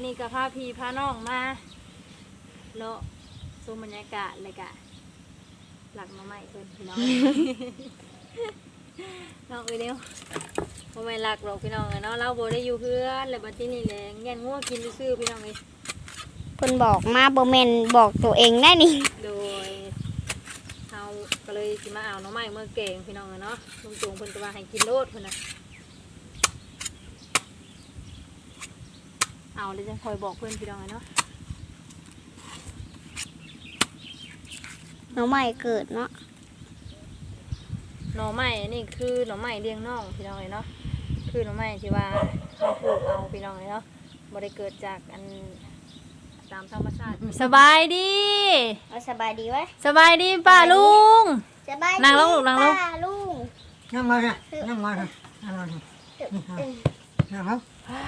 วันนี้ก็พาพี่พาน้องมาเลาะชมบรรยากาศเลยกะ หลักมาใหม่เพิ่นพี่น้อง น้องเอ้ยเดียวบ่แม่นหลักหรอกพี่น้องเอ้ยเนาะเราบ่ได้อยู่เพื่อนแล้วบัดนี้นี่แหละแย่งงัวกินซื่อๆพี่น้องเอ้ยคนบอกมาบ่แม่นบอกตัวเองได้นี่ โดยเฮาก็เลยสิมาเอาหน้องใหม่เมื่อเก่งพี่น้องเอ้ยเนาะลุงจงเพิ่นก็ว่าให้กินโลดเพิ่นน่ะ เอาเดี๋ยวจะคอยบอกเพิ่นพี่น้องเอ้ยเนาะน้องใหม่เกิดเนาะหน่อไม้นี่คือหน่อไม้เลี้ยงน้องพี่น้องเลยเนาะคือหน่อไม้ที่ว่าเราปลูกเอาพี่น้องเลยเนาะบ่ได้เกิดจากอันตามธรรมชาติสบายดีเอาสบายดีไว้สบายดีป้าลุง สบายดีนั่งลงลูกนั่งลง ป้าลุง นั่งมาเนี่ยนั่งมาเนี่ยนั่งมาเนี่ยเออนะครับอ่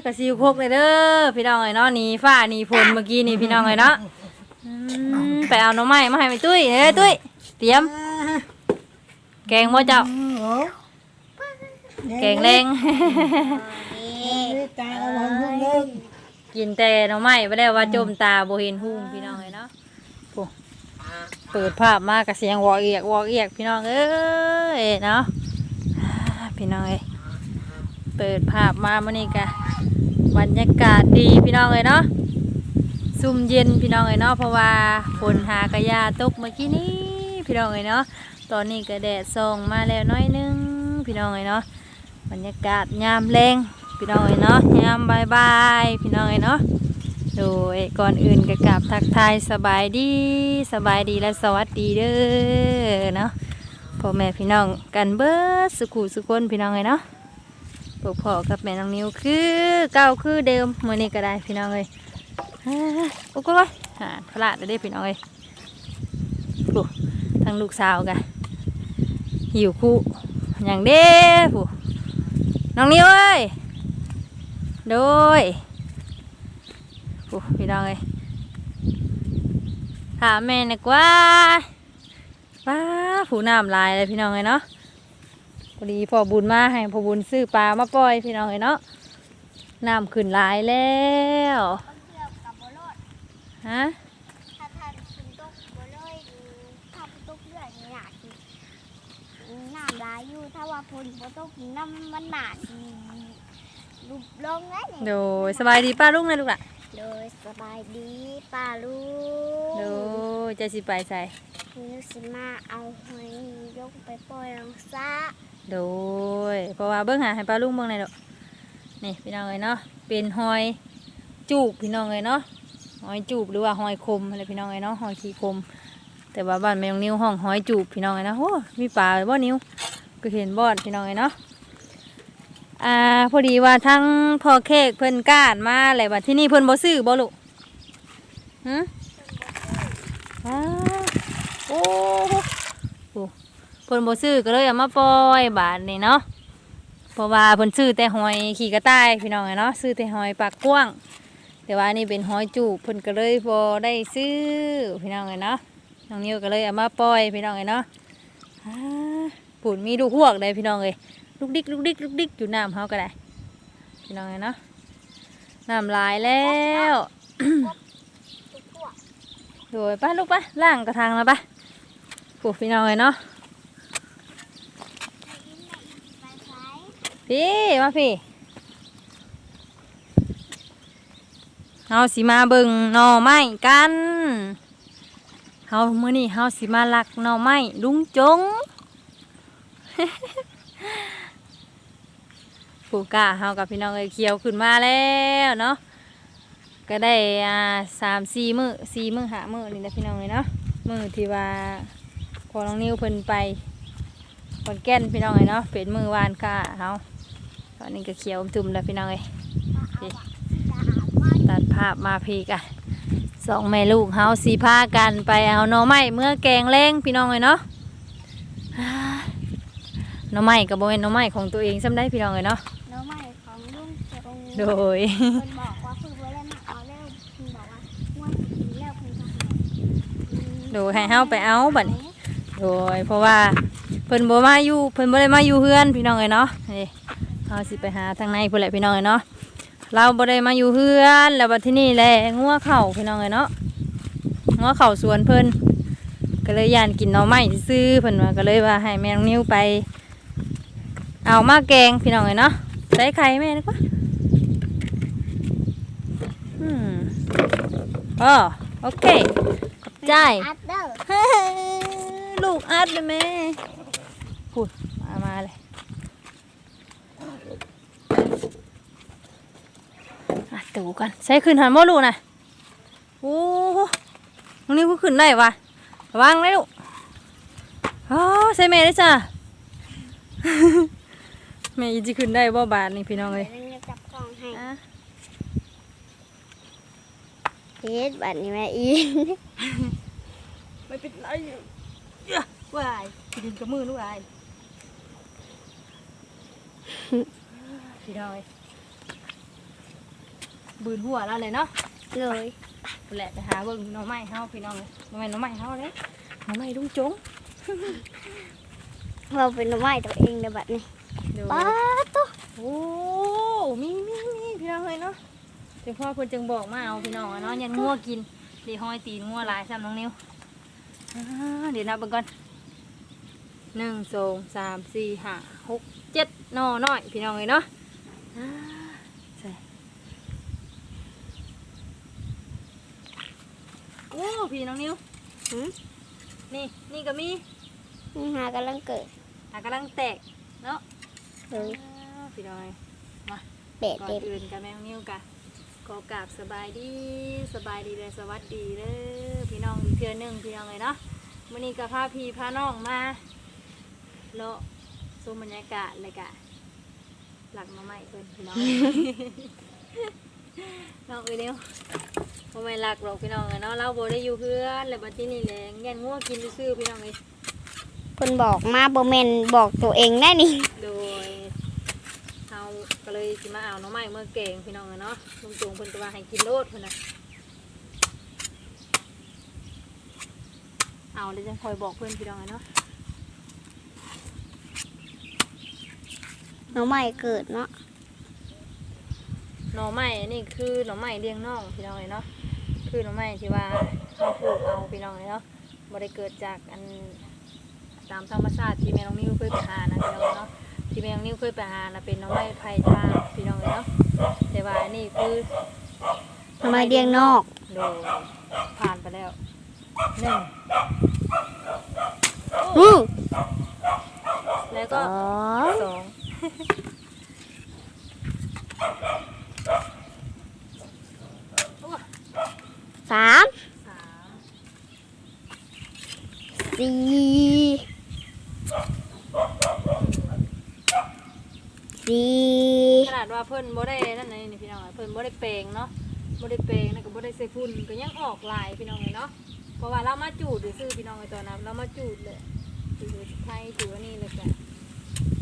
ากระซิวพกเลยเด้อพี่น้องเลยเนาะหนีฟ้าหนีฝนเมื่อกี้นี่พี่น้องเลยเนาะอืมไปเอาหน่อไม้มาให้ไปตุ้ยเฮ้ยตุ้ยเตรียม แกงบ่เจ้าโอ้แกงแรงนี่ยตาละวันพุ่งเลิกกินแต่หน่อไม้ไม่ได้ว่าจมตาโบเห็นหุ่งพี่น้องเลยเนาะโอ้เปิดภาพมากกับเสียงวอกเอียกวอกเอียกพี่น้องเอ้ยเนาะอ่าพี่น้องเอ้ยเปิดภาพมามื่อนี้กะ บรรยากาศดีพี่น้องเลยเนาะซุ่มเย็นพี่น้องเลยเนาะเพราะว่าฝนหากระยาตกเมื่อกี้นี้พี่น้องเลยเนาะตอนนี้ก็แดดส่องมาแล้วน้อยนึงพี่น้องเลยเนาะบรรยากาศยามแรงพี่น้องเลยเนาะยามบายบายพี่น้องเลยเนาะโดยก่อนอื่นก็กราบทักทายสบายดีสบายดีและสวัสดีเด้อเนาะพ่อแม่พี่น้องกันเบิดสุขุสุคนพี่น้องเลยเนาะ พวกพ่อกับแม่น้องนิวคือเก่าคือเดิมมื่อนี้ก็ได้พี่น้องเลยอ่าโอ้โหหาพลาดแล้วเด้พี่น้องเลยโอ้ทั้งลูกสาวกันหิวคู่อย่างเด้ผู้น้องนิวเอ้ยโดยผู้พี่น้องเลยถามแม่หน่อยกว่าป้าผู้น้ำลายเลยพี่น้องเลยเนาะ พอดีพอบุญมาให้พอบุญซื้อปลามาปล่อยพี่น้องเลยเนาะน้ำขึ้นหลายแล้วเกี่ยวกับบ่รอดฮะถ้าท่านคุณตกบ่เลยถ้าตกเรื่อยนี่น่าสิน้ำลายอยู่ถ้าว่าฝนบ่ตกน้ำมันหนาสิลุบลงแล้วนี่โดยสบายดีป้าลุงเลยลูกอะโดยสบายดีป้าลุโดงยจะสิไปใส่นิวสิมาเอาหอยยกไปปล่อยลงซะ โดยเพราะว่าเบิ้งหาให้ป้าลุงเบิ้งหน่อยเนาะนี่พี่น้องเลยเนาะเป็นหอยจูบพี่น้องเลยเนาะหอยจูบหรือว่าหอยคมอะไรพี่น้องเลยเนาะหอยขี้คม แต่ว่าบ้านแมงนิ้วห้องหอยจูบพี่น้องเลยนะโอ้มีปลาบ่นิ้วก็เห็นบอดพี่น้องเลยเนาะอ่าพอดีว่าทั้งพ่อเค้กเพิ่นก้านมาอะไรบัดที่นี่เพิ่นบ่ซื้อบ่ลูกหืมอ้าโอ้ พิ่นบ่ซื้อก็เลยเอามาปล่อยบาทนี่เนาะเพราะว่าเพิ่นซื้อแต่หอยขี่กระต่ายพี่น้องเนาะซื้อแต่หอยปากกว้าง แต่ว่านี่เป็นหอยจูบเพิ่นก็เลยบ่ได้ซื้อพี่น้องเนาะน้องนิวก็เลยเอามาปล่อยพี่น้องเนาะปุ่นมีลูกหวกได้พี่น้องเอ้ยลูกดิกลูกดิกลูกดิกอยู่น้ำเฮาก็ได้ พี่น้องเนาะน้ำลายแล้วโดยไป้าลูกไป้าล่างกระทางแล้วไป้าปลูกพี่น้องเลยเนาะ ไปไส พี่ มาพี่เฮาสิมาเบิ่งหน่อไม้กันเฮามื้อนี้เฮาสิมาลักหน่อไม้ลุงจงผู้กล้าเฮากับพี่น้องเอ้ยเขียวขึ้นมาแล้วเนาะก็ได้อ่าสามสี่มือสี่มือหามือนี่นะพี่น้องเลยเนาะมือที่ว่าพอน้องนิ้วเพิ่นไปขอนแก่นพี่น้องเลยเนาะเป็นมือวานก้าเฮา ตอนนี้ก็เขียวจุ่มแล้วพี่น้องเอ้ยเอาอะจะหามาตัดภาพมาพีกอะสองแม่ลูกเฮาสีพากันไปเอาหน่อไม้เมื่อแกงแรงพี่น้องเลยเนาะอ่าหน่อไม้กับโบเนหน่อไม้ของตัวเองซ้ำได้พี่น้องเลยเนาะน้องใหม่ของลุงจะลงโดยเพิ่นบอกว่าเพิ่นบ่ได้มาเอาแล้วเพิ่นบอกว่าม่วนกินแล้วเพิ่นจะให้โดยให้เฮาไปเอาบัดนี้โดยเพราะว่าเพิ่นบ่มาอยู่เพิ่นบ่ได้มาอยู่เฮือนพี่น้องเลยเนาะนี่ เฮาสิไปหาทางในพุ่นแหละพี่น้องเลยเนาะเราบ่ได้มาอยู่เฮือนแล้วบัดที่นี่แหละงัวเข่าพี่น้องเอ้ยเนาะงัวเข่าสวนเพิ่นก็เลยย่านกินหน่อไม้ซื้อๆเพิ่นว่าก็เลยว่าให้แม่น้องนิ้วไป เอามาแกงพี่น้องเอ้ยเนาะใส่ไข่แม่ดีกว่าอืมอ๋อโอเคขอบใจอัดเด้อเฮ้ยลูกอัดเลยแม่พูดมามาเลยอัด ตูกันใช้ขึ้นหันบ่ลูกนะโอ้โหตรงนี้ก็ขึ้นได้วะระวังเลยลูกอ๋อใส่แม่ได้จ้ะแม่อีจิขึ้นได้บ่บาทนี่พี่น้องเลยเดี๋ยวเราจับกล้องให้อะเฮ็ดบัดนี้แม่อีนไม่เป็นไรเยอะวายดินกับมือลูกวายพี่น้องเอ้ย บืนหัวแล้วเลยเนาะเลยแหละไปหาเบิ่งหน้องไม้เฮาพี่น้องเลยหน้องไม้น้องไม้เฮาเลยหน้องไม้ลุงจงเราเป็นหน่อไม้ตัวเองเด้อบัดนี้เดี๋ยวป้าตุ๊โอ้มีมีมีพี่น้องเลยเนาะจังพ่อเพิ่นจึงบอกมาเอาพี่น้องอะเนาะยันงัวกินเดี๋ยวห้อยตีนงัวหลายซ้ำน้องนิ้วอ่าเดี๋ยวนับเบิ่งก่อนหนึ่งสองสามสี่ห้าหกเจ็ดหน่อน้อยพี่น้องเลยเนาะอ่าใส่ โอ้พี่น้องนิ้วหืมนี่นี่ก็มีนี่หากำลังเกิดอะกำลังแตกเนาะเลยอ่าพี่น้อยเปะก่อนเต็มอื่นกับแมวนิ้วกะขอกราบสบายดีสบายดีเลยสวัสดีเลยพี่น้องอีกเทือหนึงพี่น้องเลยเนาะมื่อนี้กับพาพี่พาน้องมาเลาะชมบรรยากาศเลยกะหลักมาใหม่เพิ่นพี่น้อง น้องเอ้ยเร็วทำไมหลักหรอกพี่น้องเลยเนาะเราโบได้อยู่เพื่อนแล้วบัดที่นี่แหละแง่นงัวกินซื่อๆพี่น้องเลยเพิ่นบอกมาบ่แม่นบอกตัวเองได้นี่ โดยเราก็เลยสิมาเอาน้องใหม่เมื่อเก่งพี่น้องเลยเนาะลุงจงเพิ่นก็ว่าให้กินโลดเพิ่นน่ะเอาเลยจังคอยบอกเพื่อนพี่น้องเลยเนาะหน่อไม้เกิดเนาะ หน่อไม้นี่คือหน่อไม้เลี้ยงน้องพี่น้องเลยเนาะคือหน่อไม้ที่ว่าเราปลูกเอาพี่น้องเลยเนาะบ่ได้เกิดจากอันตามธรรมชาติที่แม่น้องนิ้วเคยไปหานะพี่น้องเนาะที่แม่น้องนิ้วเคยไปหานะเป็นหน่อไม้ไผ่ทางพี่น้องเลยเนาะแต่ว่าอันนี่คือหน่อไม้เลี้ยงนอกโดยผ่านไปแล้วหนึ่งอือแล้วสก็องสอง สามสี่สี่ขนาดว่าเพิ่นบ่ได้นั่นนี่นี่พี่น้องเพิ่นบ่ได้แปลงเนาะบ่ได้แปลงนะก็บ่ได้ใส่ฝุ่นก็ยังออกลายพี่น้องเลยเนาะเพราะว่าเรามาจูดซื่อพี่น้องไอ้ตอนนั้นเรามาจูดเลยจูดไทยจูดอันนี้เลยจ้ะ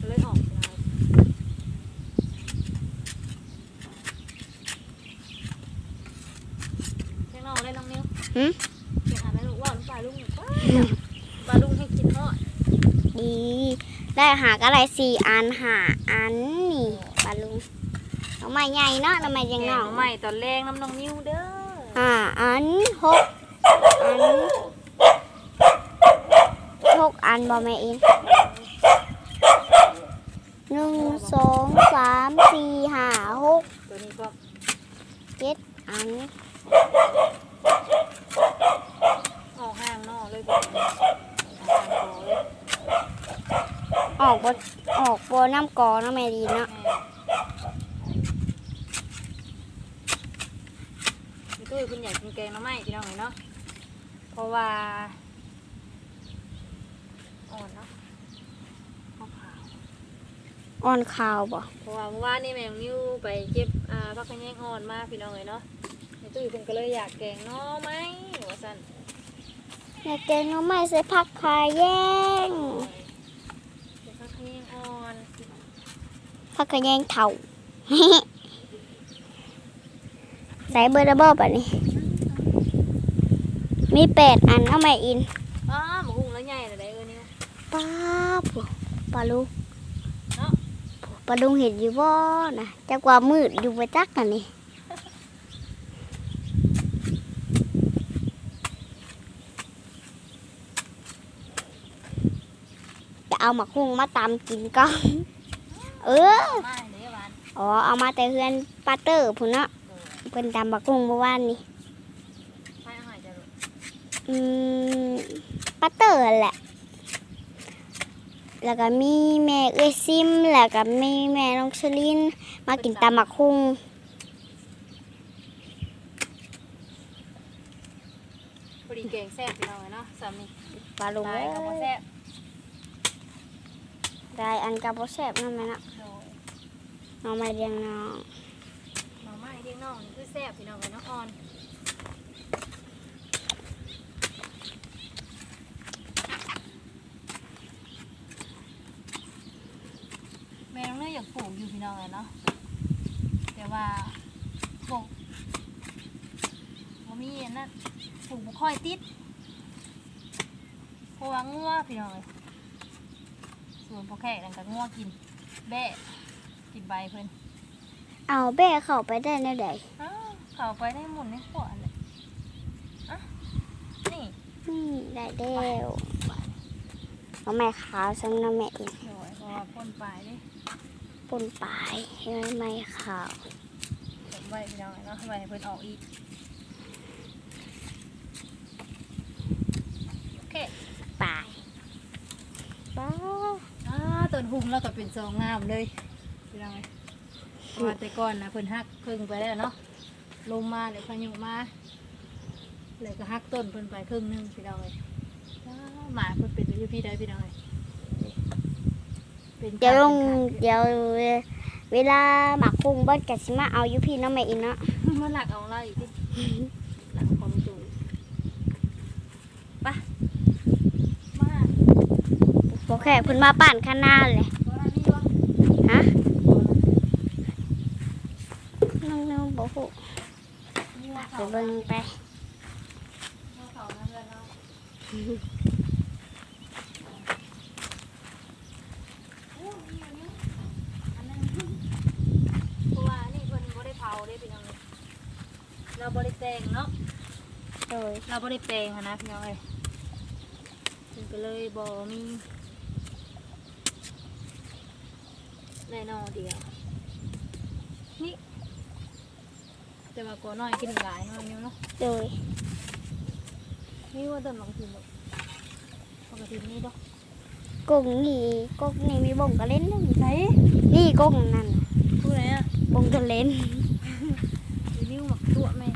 ก็เลยออกลายแค่นอกได้น้องนิ้ว หืมไปหาแม่ลูกว่าน้ำปลาลุงหน่อยป้าปลาลุงให้กินทอดดี ได้หากอะไรสี่อันหาอันนี่ปลาลุงหน่อไม้ใหญ่เนาะหน่อไม้เลี้ยงนอกใหม่ตอนแรกน้ำน้องนิ้วเด้อห้าอันหกอันหกอันบอแม่อินหนึ่งสองสามสี่ห้าหกตัวนี้ก็เจ็ดอัน ออกห่างนอกเลยพี่น้องออกห่างคอเลย ออกบนออกบนน้ำกอนะแม่ดีเนาะแม่พี่ตุ้คุณอยากกินแกงหน้ำไม้พี่น้องเลยเนาะเพราะว่าอ่อนเนาะขาวขาวอ่อนข่าวบ่เพราะว่าเมื่อวานนี่แมงนิ้วไปเก็บอ่าพักขะแยงอ่อนมาพี่น้องเลยเนาะพี่ตุ้ยคุณก็เลยอยากแกงหน้อไหมว่าสั่นแม่เน้องไม้ใส่ผักคาแย่ง เก็บพักขะแยงอ่อน ผักคาแย่งเถ่าใส่เบอร์ดับเบิลแบบนี้มีแปดอันเอาแม่อินอ้าหมูหุงแล้วใหญ่เลยเออนิ้วป้าบปลาลูกเนาะปลาดุงเห็ดอยู่บ่นะจักว่ามืดอยู่ไปจักน่ะนี่จะเอาหมักหุ่งมาตำกินก่อน เออมาเด้อหวานอ๋อเอามาแต่เฮือนปาเตอร์พุ่นเนาะเพิ่นตำบักหุ่งเมื่อวานนี่ไปเอาหน่อยจ้ะลูกอืมปาเตอร์แหละ แล้วก็มีแม่เอ้ยซิม แล้วก็มีแม่น้องชลิน มากินตำบักหุ่งพอดีเก่งแซ่บพี่น้องเอ้ยเนาะสามีปลาลุงตายก็บ่แซ่บ ได้อันกับบ่แซ่บนั่นแม่นเนาะโดยน้องมาเลี้ยงน้องหน่อไม้เลี้ยงน้องนี่คือแซ่บพี่น้องเอ้ยเนาะอ่อนแม่น้องเนยอยากปลูกอยู่พี่น้องเลยเนาะแต่ว่าปลูกบ่มีอันนั้นปลูกบ่ค่อยติดเพราะว่างัวพี่น้องเลย ส่วนพอแขกนั่นก็งัวกิน แบะกินใบเพิ่นเอาแบ่เข้าไปได้แนวใดอ้าวเข้าไปได้หมุนในขวดเลยอะนี่นี่ได้แล้วเอาแม่ขาวสำน้ำแม่เองโดยเพราะว่าพ่นปลายเด้ปนปลายให้แม่ขาวเก็บไว้พี่น้องเลยเนาะไว้ให้เพิ่นออกอีกโอเค ปลายป้า อ่าต้น หุ่มแล้วก็เป็นทรงงามเลยพี่น้องเอ้ยเพราะว่าแต่ก่อนนะเพิ่นหักครึ่งไปแล้วเนาะลมมาเลยพายุมาเลยก็หักต้นเพิ่นไปครึ่งหนึงพี่น้องเลยอ่าหมาเพิ่นเป็นอยู่พี่ได้พี่น้องเลยเป็นเดี๋ยวลงขาดเดี๋ยวเวลาหมักคุ้งเบิ้ลกะสิมาเอาอยู่พี่น้องแม่อีกเนาะเป็นขาดมาหลักเอาเราอีกดิหลักความสูงไปมา โอเคเพิ่นมาปั่นข้างหน้าเลยตัวนั้นนี่วะฮะน้องน้องบอกฮู้นี่วะไปเขาเบิ่งไปเขานั่นเลยเนาะเพราะว่านี่เพิ่นบ่ได้เผาได้พี่น้องเอ้ยเราบ่ได้แต่งเนาะโดยเราบ่ได้แปลงหั้นนะพี่น้องเอ้ยเพิ่นก็เลยบ่มี แน่นอนเดียว นี่ แต่ว่าก็น้อยกินหลายเนาะนิ้วเนาะโดยนี่ว่าต้นหลงถิ่นดอกปกตินี่ดอกกุ้งนี่กุ้งนี่มีบ่งก็เล่นนั่นไหนนี่กุ้งนั่นน่ะผู้ไหนอะบ่งก็เล่นอีนิ้วหมักตัวแม่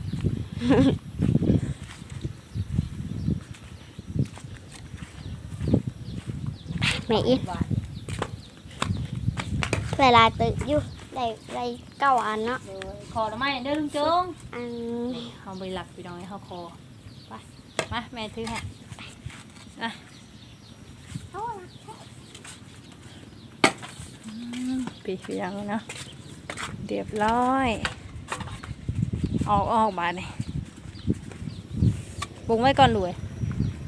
แม่อีกบาทเวลาตึกอยู่ได้ได้เก้าอันเนาะเดี๋ยวขอละไม้เด้อลุงจงอันเอาไปหลักพี่น้องให้เขาคอไปมาแม่ถือให้อะอืมปีพี่ยังเนาะเรียบร้อย ออกออกบาทนี่ปรุงไว้ก่อนรวย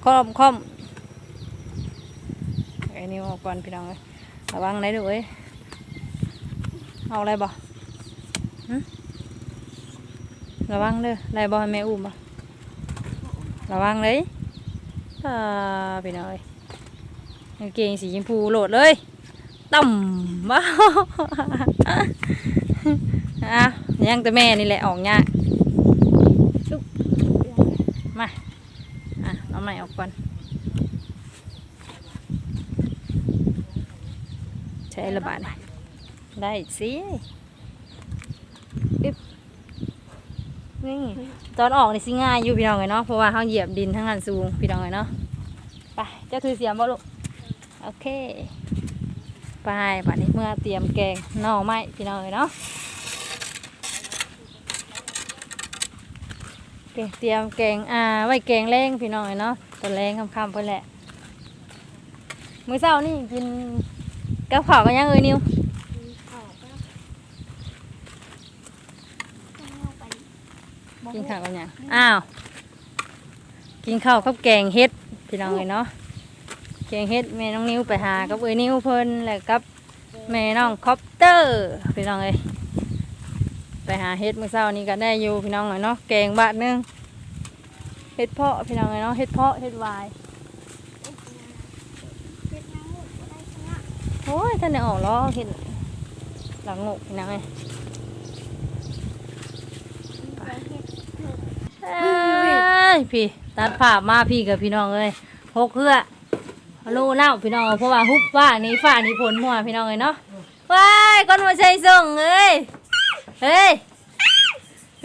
คอมคอมไอ้นี่ออกก่อนพี่น้องเลยระวังไหนด้วย เอาอะไรบ่หึระวังเด้อะไรบ่ให้แม่อุ้มบ่ระวังเลยอ่าพี่น้องเอ้ยกางเกงสีชมพูโหลดเลยต่ำว้าอะยังแต่แม่นี่แหละออกยากชุบมาอะเอาใหม่ออกก่อนใช้ระบาดนี่ ได้สิอึ๊บนี่ตอนออกนี่สิง่ายอยู่พี่น้องเลยเนาะเพราะว่าเขาเหยียบดินทั้งนั้นสูงพี่น้องเลยเนาะไปเจ้าถือเสียมบ่ลูกโอเคไปบัดนี้เมื่อเตรียมแกงหน่อไม้พี่น้องเลยเนาะเกเตรียมแกงอ่าไว้แกงแรงพี่น้องเนาะตอนแรงค่ำๆเพิ่นแหละมื้อเช้านี่กินกับข้าวกันยังเอ้ยนิว กินข้าวกันยังอ้าว กินข้าวกับแกงเฮ็ดพี่น้องเอ้ยเนาะแกงเฮ็ดแม่น้องนิ้วไปหากับเอ้ยนิ้วเพิ่นแล้วกับแม่น้องคอปเตอร์พี่น้องเอ้ยไปหาเฮ็ดมื้อเช้านี้ก็ได้อยู่พี่น้องเอ้ยเนาะแกงบาทหนึงเฮ็ดเพาะพี่น้องเอ้ยเนาะเฮ็ดเพาะเฮ็ดวายโอ้ยท่านได้ออกล้อเฮ็ดหลังงกพี่น้องเอ้ย เฮ็ดเถิดเอ้ยพี่ ตัดภาพมาพี่กับพี่น้องเอ้ยหกเพื่อรู้เล่าพี่น้องเพราะว่าฮุบฟ้านี้ฟ้านี้ฝนมัวพี่น้องเอ้ยเนาะว้ายก้นมาใช้ส่งเอ้ยเฮ้ย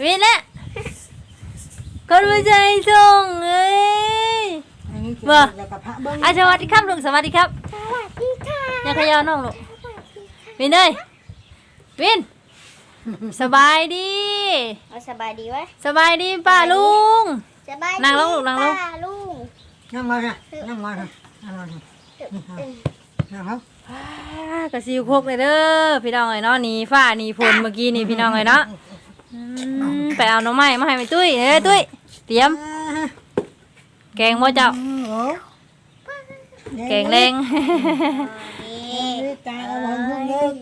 วินเนี่ยก้นมาใช้ส่งเอ้ยอันนี้คือบ่แล้วก็พระเบิ้งอาสวัสดีครับลุงสวัสดีครับสวัสดีค่ะอย่าขยาวน้องลูกวินเอ้ยวิน สบายดี เอาสบายดีไว้สบายดีป้าลุง สบายดีนั่งลงลูกนั่งลง ป้าลุงนั่งมาเนี่ยนั่งมาเนี่ยนั่งมาเนี่ยเออนั่งครับอ่ากระซิวโคกเลยเด้อพี่น้องไอ้เนาะหนีฟ้าหนีฝนเมื่อกี้นี่พี่น้องไอ้เนาะอืมไปเอาหน่อไม้มาให้แม่ตุ้ยเอ้ยตุ้ยเตรียม แกงบ่เจ้าโอ้แกงแรง นี่ตาอร่อยมากเลย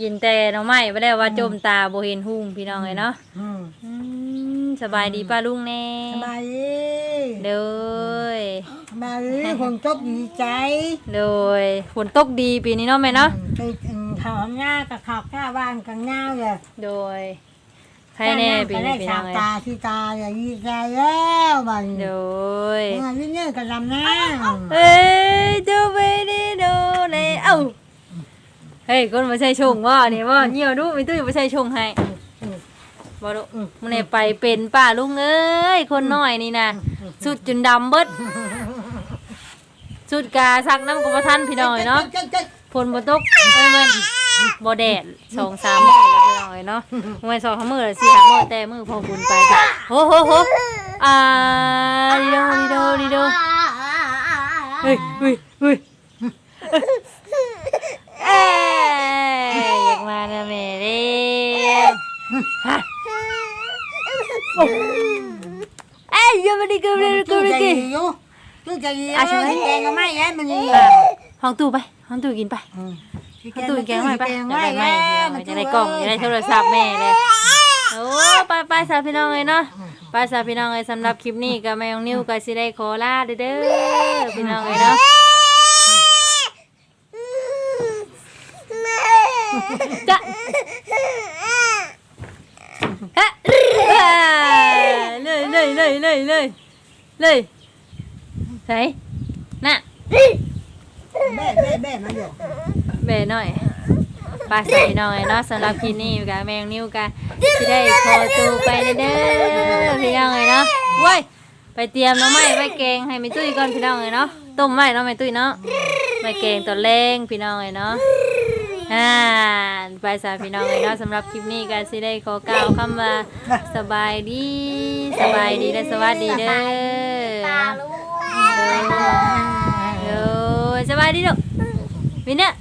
กินแต่หน่อไม้บ่ได้ว่าจมตาบ่เห็นหุ่งพี่น้องไอ้เนาะอืมอืมสบายดีป้าลุงแน่สบายดีเด้อสบายดีคนจบดีใจโดยฝนตกดีปีนี้เนาะแม่เนาะไปข่าวหน้ากับข่าวข้าบ้านกันหน้าเลยโดยใครแน่ปีนี้พี่น้องไงเอ้ยตาที่ตาอย่าดีใจแล้วบัดโดนี้ยเมื่อนี้เนี่ยกับลำหน้าเอ้ยดูไปดิดูเลยเอ้า เฮ้ยคนมาใช่ชงว่านี่ว่าเหี่ยวดูไม่ตู้มาใช่ชงให้บ่ดูมันเนี่ยไปเป็นป้าลุงเอ้ยคนน้อยนี่นะสุดจนดำเบิดสุดกาซักน้ำกับบ่ทันพี่น้อยเนาะฝนบ่ตกเอ้ยมันบ่แดดสองสามมื้อแล้วพี่น้อยเนาะไม่สองสามมื้อแล้วสี่ห้ามื้อแต่มื้อพอบุญไปจ้ะโหโหโหอ่าดีโดดีโดดีโดเฮ้ยเฮ้ยเฮ้ยเอ้ย อยากมาแล้วแม่เร็วฮะโอ้เอ้ยอยังไม่ได้กินเลยกินตู้เลยใจกินดีอยู่ตู้ใจดีอะใช่ไหม แกงก็ไม่แย่มันนี่ห้องตู้ไปห้องตู้กินไปห้องตู้แกงไม่ไปอยากได้ไม่อยากได้กล่องอยากได้โทรศัพท์แม่เลยโอ้ไปไปสาวพี่น้องเลยเนาะไปสาวพี่น้องเลยสำหรับคลิปนี้ก็แมวนิ้วก็สิได้ขอลาเด้อเด้อพี่น้องเลยเนาะ จะ ฮะเลยเลยเลยเลยเลยเลยไหนน่ะแม่แม่แม่มาอยู่เบหน่อยปลาใส่หน่อยเนาะสำหรับคลิปนี้กับแมงนิ้วกันสิได้พอตูไปเด้อพี่น้องเลยเนาะเว้ยไปเตรียมน้ำไม้ไว้แกงให้แม่ตุ้ยก่อนพี่น้องเลยเนาะต้มไม้เนาะแม่ตุ้ยเนาะไว้แกงตัวแรงพี่น้องเลยเนาะ อ่าไปสาพี่น้องเลยเนาะสำหรับคลิปนี้ก็สิได้ขอกล่าวคำว่าสบายดีสบายดีและสวัสดีเด้อตาลุงเด้อสบายดีลูกวินเนอร์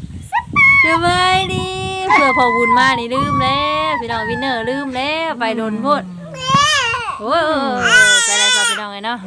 สบายดีเพื่อพอบุญมานี่ลืมแล้วพี่น้องวินเนอร์ลืมแล้วไปโดนพูดโอ้ยไปแล้วสาพี่น้องเลยเนาะ